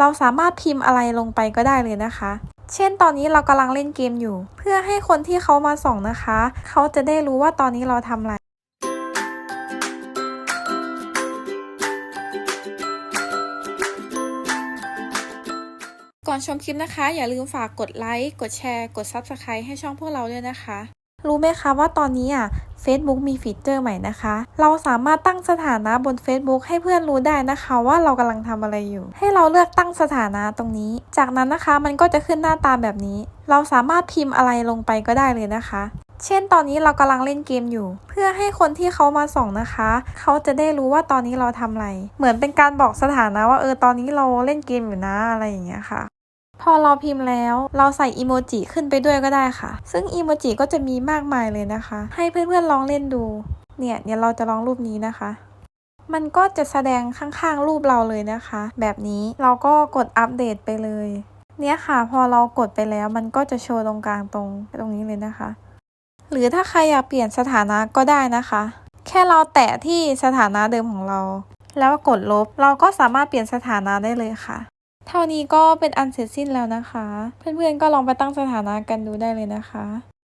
เราสามารถพิมพ์อะไรลงไปก็ได้เลยนะคะ เช่นตอนนี้เรากำลังเล่นเกมอยู่ เพื่อให้คนที่เขามาส่องนะคะ เขาจะได้รู้ว่าตอนนี้เราทำอะไรก่อนชมคลิปนะคะ อย่าลืมฝากกดไลค์ กดแชร์ กด Subscribe ให้ช่องพวกเราด้วยนะคะ รู้ไหมคะว่าตอนนี้อะ Facebook มีฟีเจอร์ใหม่นะคะ เราสามารถตั้งสถานะบน Facebook ให้เพื่อนรู้ได้นะคะว่าเรากำลังทำอะไรอยู่ ให้เราเลือกตั้งสถานะตรงนี้ จากนั้นนะคะมันก็จะขึ้นหน้าตาแบบนี้ เราสามารถพิมพ์อะไรลงไปก็ได้เลยนะคะ เช่นตอนนี้เรากำลังเล่นเกมอยู่ เพื่อให้คนที่เขามาส่องนะคะ เขาจะได้รู้ว่าตอนนี้เราทำอะไร เหมือนเป็นการบอกสถานะว่าเออตอนนี้เราเล่นเกมอยู่นะอะไรอย่างเงี้ยค่ะ พอเราพิมพ์แล้วเราใส่อีโมจิขึ้นไปด้วยก็ได้ค่ะ ซึ่งอีโมจิก็จะมีมากมายเลยนะคะ ให้เพื่อนๆลองเล่นดู เนี่ยเดี๋ยวเราจะลองรูปนี้นะคะ มันก็จะแสดงข้างๆรูปเราเลยนะคะ แบบนี้เราก็กดอัปเดตไปเลย เนี่ยค่ะพอเรากดไปแล้วมันก็จะโชว์ตรงกลางตรงตรงนี้เลยนะคะ หรือถ้าใครอยากเปลี่ยนสถานะก็ได้นะคะ แค่เราแตะที่สถานะเดิมของเรา แล้วกดลบเราก็สามารถเปลี่ยนสถานะได้เลยค่ะ เท่านี้ก็เป็นอันเสร็จสิ้นแล้วนะคะ เพื่อนๆก็ลองไปตั้งสถานะกันดูได้เลยนะคะ